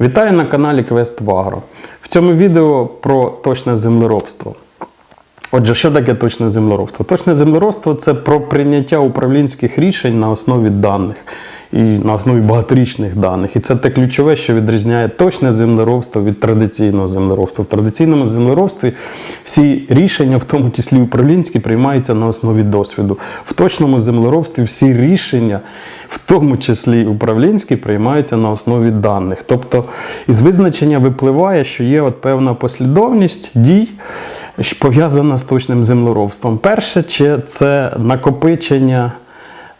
Вітаю на каналі Квест Вагро. В цьому відео про точне землеробство. Отже, що таке точне землеробство? Точне землеробство це про прийняття управлінських рішень на основі даних і на основі багаторічних даних. І це те ключове, що відрізняє точне землеробство від традиційного землеробства. В традиційному землеробстві всі рішення, в тому числі управлінські, приймаються на основі досвіду. В точному землеробстві всі рішення, в тому числі управлінські, приймаються на основі даних. Тобто із визначення випливає, що є от певна послідовність дій, що пов'язана з точним землеробством. Перше це накопичення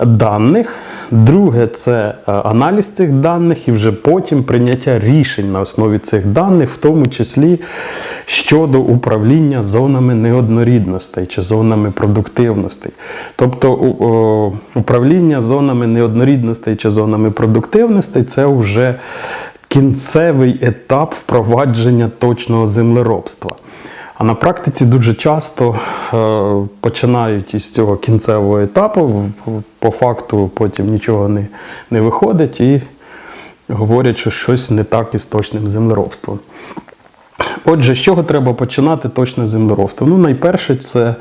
даних. Друге це е, аналіз цих даних і вже потім прийняття рішень на основі цих даних, в тому числі щодо управління зонами неоднорідностей чи зонами продуктивностей. Тобто управління зонами неоднорідностей чи зонами продуктивностей це вже кінцевий етап впровадження точного землеробства. А на практиці дуже часто е, починають із цього кінцевого етапу, по факту потім нічого не, не виходить і говорять, що щось не так із точним землеробством. Отже, з чого треба починати точне землеробство? Ну, найперше, це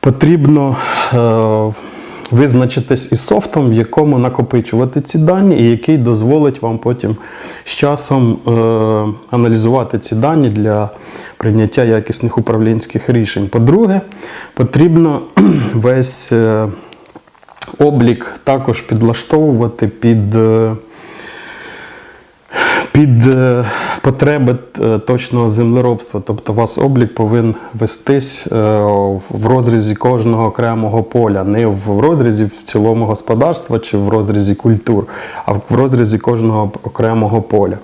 потрібно е, визначитись із софтом, в якому накопичувати ці дані, і який дозволить вам потім з часом е, аналізувати ці дані для прийняття якісних управлінських рішень. По-друге, потрібно весь е, облік також підлаштовувати під. Під е, потреби е, точного землеробства. Тобто у вас облік повинен вестись е, в розрізі кожного окремого поля, не в розрізі в цілому господарства чи в розрізі культур, а в розрізі кожного окремого поля.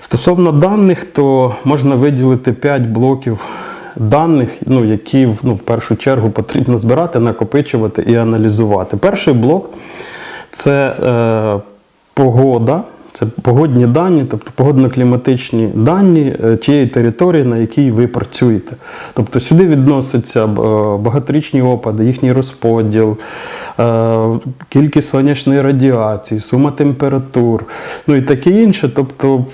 Стосовно даних, то можна виділити 5 блоків даних, ну, які ну, в першу чергу потрібно збирати, накопичувати і аналізувати. Перший блок це е, погода. Це погодні дані, тобто погодно-кліматичні дані е, тієї території, на якій ви працюєте. Тобто сюди відносяться е, багаторічні опади, їхній розподіл, кількість сонячної радіації, сума температур, ну і таке інше. Тобто,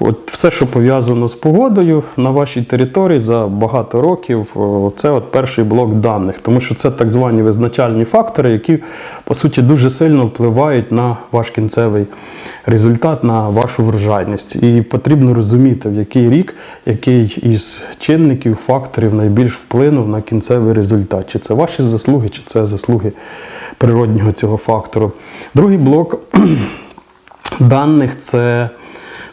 от все, що пов'язано з погодою на вашій території за багато років, це от перший блок даних, тому що це так звані визначальні фактори, які по суті дуже сильно впливають на ваш кінцевий результат, на вашу врожайність. І потрібно розуміти, в який рік який із чинників, факторів найбільш вплинув на кінцевий результат. Чи це ваші заслуги, чи це заслуги природнього цього фактору. Другий блок даних це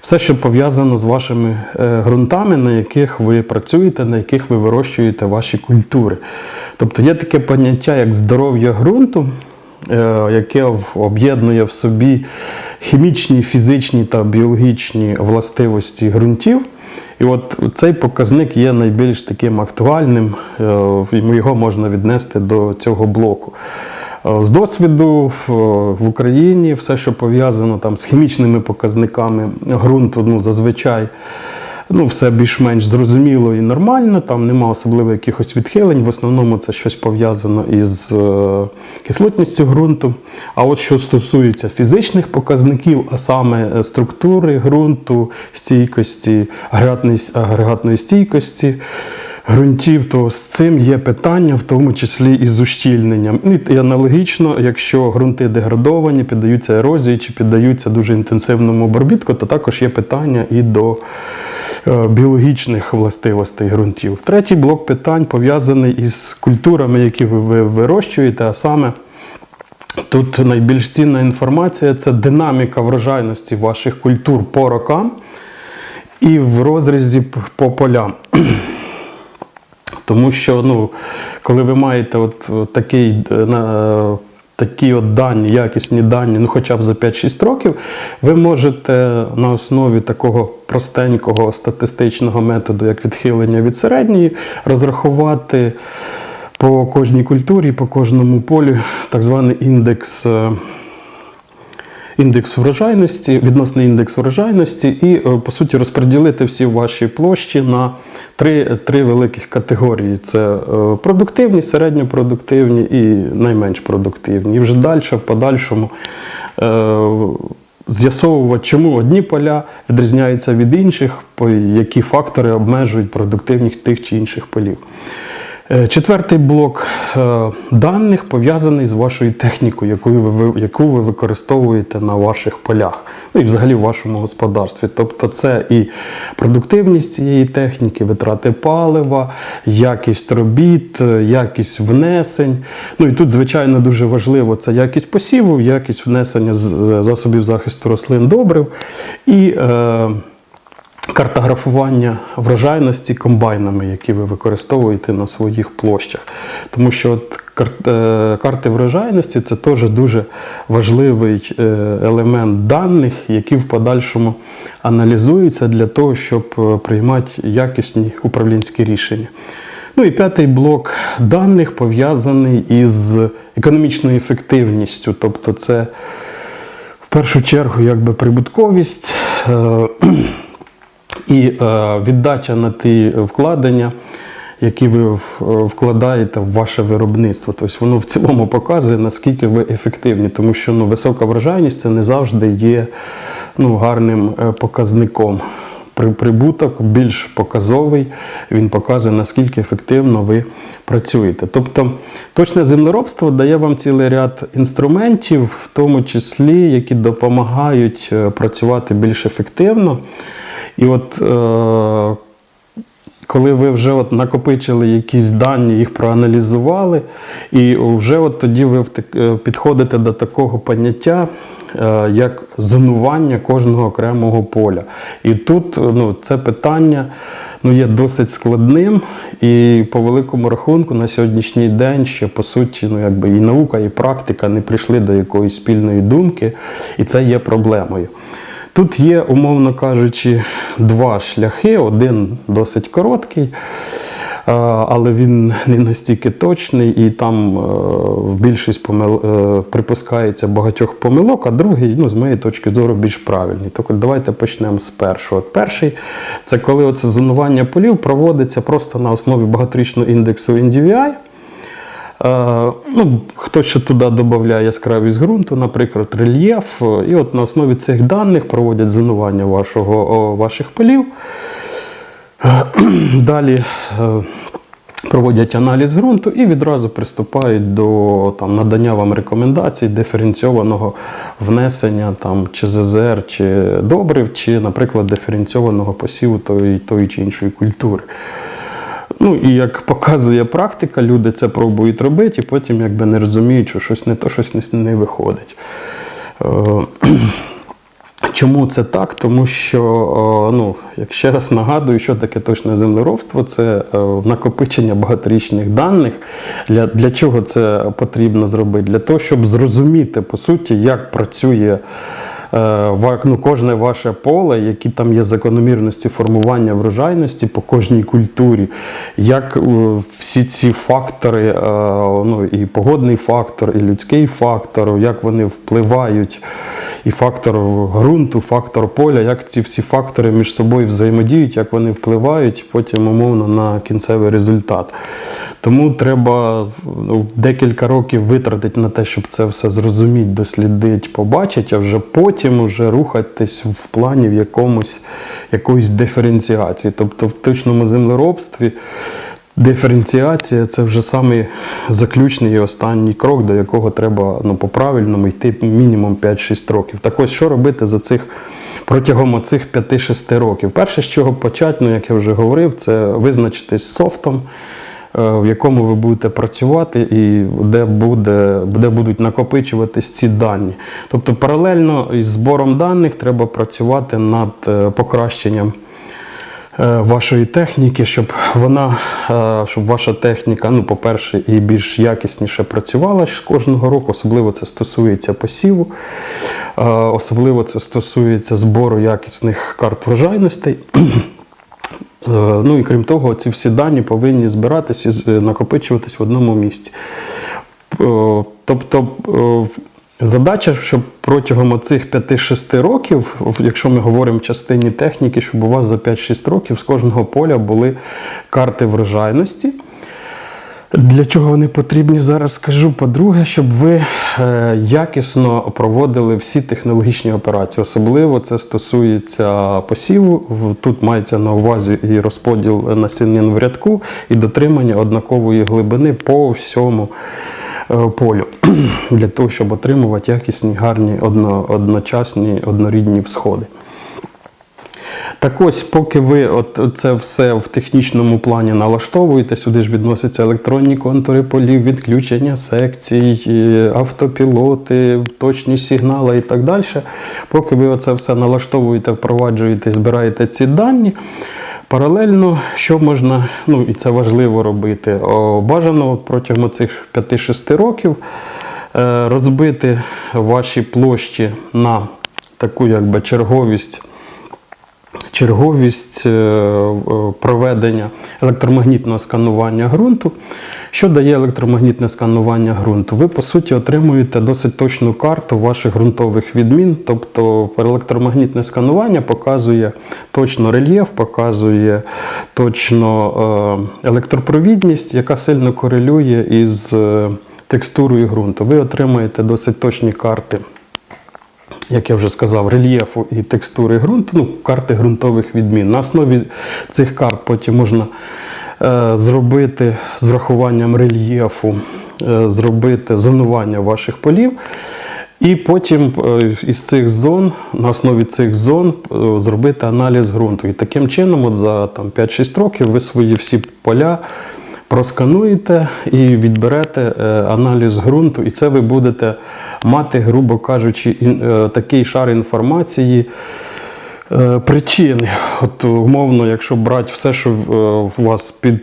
все, що пов'язано з вашими е, ґрунтами, на яких ви працюєте, на яких ви вирощуєте ваші культури. Тобто є таке поняття, як здоров'я ґрунту, е, яке об'єднує в собі хімічні, фізичні та біологічні властивості ґрунтів. І от цей показник є найбільш таким актуальним, е, і його можна віднести до цього блоку. Е, З досвіду в, в Україні все, що пов'язано там з хімічними показниками ґрунту, ну зазвичай ну, все більш-менш зрозуміло і нормально, там нема особливо якихось відхилень. В основному це щось пов'язано із е, кислотністю ґрунту. А от що стосується фізичних показників, а саме е, структури ґрунту, стійкості, агрегатної стійкості. Ґрунтів, то з цим є питання, в тому числі і з ущільненням. Ну, І аналогічно, якщо ґрунти деградовані, піддаються ерозії чи піддаються дуже інтенсивному обробітку, то також є питання і до е, біологічних властивостей ґрунтів. Третій блок питань пов'язаний із культурами, які ви, ви вирощуєте, а саме тут найбільш цінна інформація це динаміка врожайності ваших культур по рокам і в розрізі по полям. Тому що, ну, коли ви маєте от, от такий, е, на, такі от дані, якісні дані, ну хоча б за 5-6 років, ви можете на основі такого простенького статистичного методу, як відхилення від середньої, розрахувати по кожній культурі, по кожному полю так званий індекс. Індекс врожайності, відносний індекс врожайності, і, е, по суті, розподілити всі ваші площі на три, три великих категорії: це е, продуктивні, середньопродуктивні і найменш продуктивні. І вже далі, в подальшому. е, з'ясовувати, чому одні поля відрізняються від інших, які фактори обмежують продуктивність тих чи інших полів. Е, Четвертий блок е, даних пов'язаний з вашою технікою, яку ви, яку ви використовуєте на ваших полях, ну і взагалі в вашому господарстві. Тобто це і продуктивність цієї техніки, витрати палива, якість робіт, е, якість внесень. Ну і тут, звичайно, дуже важливо це якість посіву, якість внесення засобів захисту рослин добрив і. Е, картографування врожайності комбайнами, які ви використовуєте на своїх площах. Тому що от е, карти врожайності це теж дуже важливий е, елемент даних, які в подальшому аналізуються для того, щоб е, приймати якісні управлінські рішення. Ну і п'ятий блок даних пов'язаний із економічною ефективністю, тобто це в першу чергу якби прибутковість. Е, і е, віддача на ті вкладення, які ви вкладаєте в ваше виробництво. Тобто воно в цілому показує, наскільки ви ефективні, тому що ну, висока врожайність це не завжди є ну, гарним е, показником. Прибуток більш показовий, він показує, наскільки ефективно ви працюєте. Тобто точне землеробство дає вам цілий ряд інструментів, в тому числі, які допомагають е, працювати більш ефективно. І от е, коли ви вже от накопичили якісь дані, їх проаналізували, і вже от тоді ви е, підходите до такого поняття, е, як зонування кожного окремого поля. І тут е, ну, це питання ну, є досить складним, і по великому рахунку на сьогоднішній день ще по суті, ну, якби і наука, і практика не прийшли до якоїсь спільної думки, і це є проблемою. Тут є, умовно кажучи, два шляхи. Один досить короткий, е, але він не настільки точний, і там е, більшість помил... е, припускається багатьох помилок, а другий, ну, з моєї точки зору, більш правильний. Так от давайте почнемо з першого. От Перший це коли оце зонування полів проводиться просто на основі багаторічного індексу NDVI. Е, Ну, хтось ще туди додає яскравість ґрунту, наприклад, рельєф. І от на основі цих даних проводять зонування вашого, ваших полів. Далі е, проводять аналіз ґрунту і відразу приступають до там, надання вам рекомендацій диференційованого внесення там, чи ЗЗР, чи добрив, чи, наприклад, диференційованого посіву тої, тої чи іншої культури. Ну і як показує практика, люди це пробують робити, і потім якби не розуміють, що щось не то, щось не, виходить. Е, Чому це так? Тому що, е, ну, як ще раз нагадую, що таке точне землеробство, це е, накопичення багаторічних даних. Для, для чого це потрібно зробити? Для того, щоб зрозуміти, по суті, як працює ну, кожне ваше поле, які там є закономірності формування врожайності по кожній культурі, як е, всі ці фактори, е, ну, і погодний фактор, і людський фактор, як вони впливають, і фактор ґрунту, фактор поля, як ці всі фактори між собою взаємодіють, як вони впливають потім умовно на кінцевий результат. Тому треба ну, декілька років витратити на те, щоб це все зрозуміти, дослідити, побачити, а вже потім уже рухатись в плані в якомусь якоїсь диференціації. Тобто в точному землеробстві диференціація це вже самий заключний і останній крок, до якого треба ну, по-правильному йти мінімум 5-6 років. Так ось що робити за цих протягом оцих 5-6 років? Перше, з чого почати, ну як я вже говорив, це визначитись софтом. Е, В якому ви будете працювати, і де, буде, де будуть накопичуватись ці дані. Тобто, паралельно із збором даних треба працювати над е, покращенням е, вашої техніки, щоб вона, щоб ваша техніка, ну, по-перше, і більш якісніше працювала ж кожного року. Особливо це стосується посіву, особливо це стосується збору якісних карт врожайностей. Е, Ну і крім того, ці всі дані повинні збиратися і накопичуватись в одному місці. Е, Тобто е, задача, щоб протягом цих 5-6 років, якщо ми говоримо в частині техніки, щоб у вас за 5-6 років з кожного поля були карти врожайності. Для чого вони потрібні зараз скажу. По-друге, щоб ви е, якісно проводили всі технологічні операції. Особливо це стосується посіву. Тут мається на увазі і розподіл насінин в рядку, і дотримання однакової глибини по всьому е, полю. Для того, щоб отримувати якісні, гарні, одно, одночасні, однорідні всходи. Так ось, поки ви от це все в технічному плані налаштовуєте, сюди ж відносяться електронні контури полів, відключення секцій, автопілоти, точні сигнали і так далі. Поки ви це все налаштовуєте, впроваджуєте, збираєте ці дані. Паралельно, що можна, ну і це важливо робити, бажано протягом цих 5-6 років е, розбити ваші площі на таку якби черговість черговість е, е, проведення електромагнітного сканування ґрунту. Що дає електромагнітне сканування ґрунту? Ви, по суті, отримуєте досить точну карту ваших ґрунтових відмін. Тобто електромагнітне сканування показує точно рельєф, показує точно е, електропровідність, яка сильно корелює із текстурою ґрунту. Ви отримаєте досить точні карти як я вже сказав, рельєфу і текстури ґрунту, ну, карти ґрунтових відмін. На основі цих карт потім можна е, зробити з врахуванням рельєфу, е, зробити зонування ваших полів. І потім е, із цих зон, на основі цих зон, е, зробити аналіз ґрунту. І таким чином, от за там, 5-6 років, ви свої всі поля проскануєте і відберете е, аналіз ґрунту, і це ви будете мати, грубо кажучи, е, такий шар інформації. е, Причини, от умовно, якщо брати все, що е, у вас під,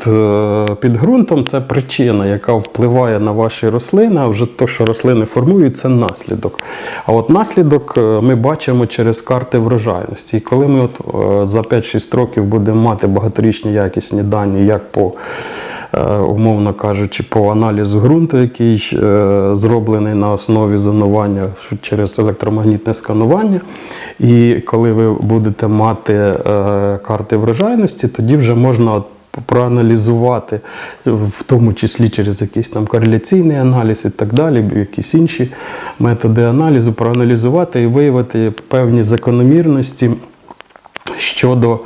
під ґрунтом, це причина, яка впливає на ваші рослини, а вже те, що рослини формують, це наслідок. А от наслідок ми бачимо через карти врожайності. І коли ми от за 5-6 років будемо мати багаторічні якісні дані, як по умовно кажучи, по аналізу ґрунту, який е, зроблений на основі зонування через електромагнітне сканування. І коли ви будете мати е, карти врожайності, тоді вже можна проаналізувати, в тому числі через якийсь там кореляційний аналіз і так далі, якісь інші методи аналізу, проаналізувати і виявити певні закономірності щодо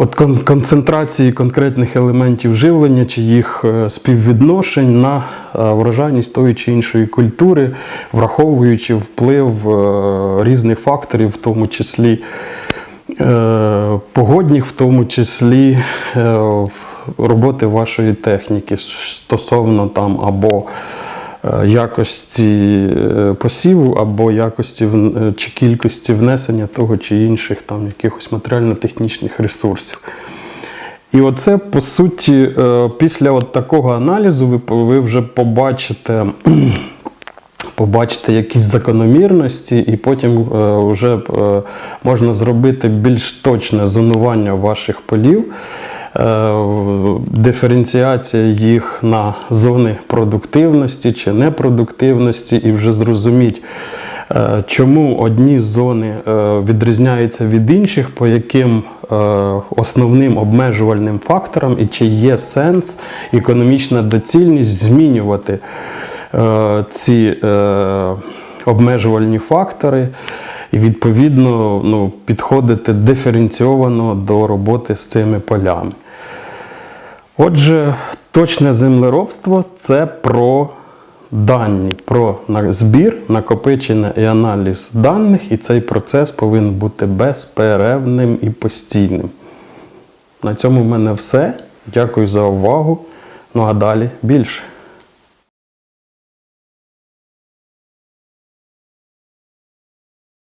от концентрації конкретних елементів живлення чи їх е, співвідношень на е, врожайність тої чи іншої культури, враховуючи вплив е, різних факторів, в тому числі погодних, в тому числі роботи вашої техніки стосовно там або якості е, посіву, або якості е, чи кількості внесення того чи інших там якихось матеріально-технічних ресурсів. І оце, по суті, е, після от такого аналізу ви, вже побачите, побачите якісь закономірності, і потім е, вже е, можна зробити більш точне зонування ваших полів, е, диференціація їх на зони продуктивності чи непродуктивності, і вже зрозуміть. Е, Чому одні зони е, відрізняються від інших, по яким е, основним обмежувальним факторам, і чи є сенс, економічна доцільність змінювати ці обмежувальні фактори, і відповідно ну, підходити диференційовано до роботи з цими полями. Отже, точне землеробство це про дані, про збір, накопичення і аналіз даних, і цей процес повинен бути безперервним і постійним. На цьому в мене все. Дякую за увагу. Ну а далі більше.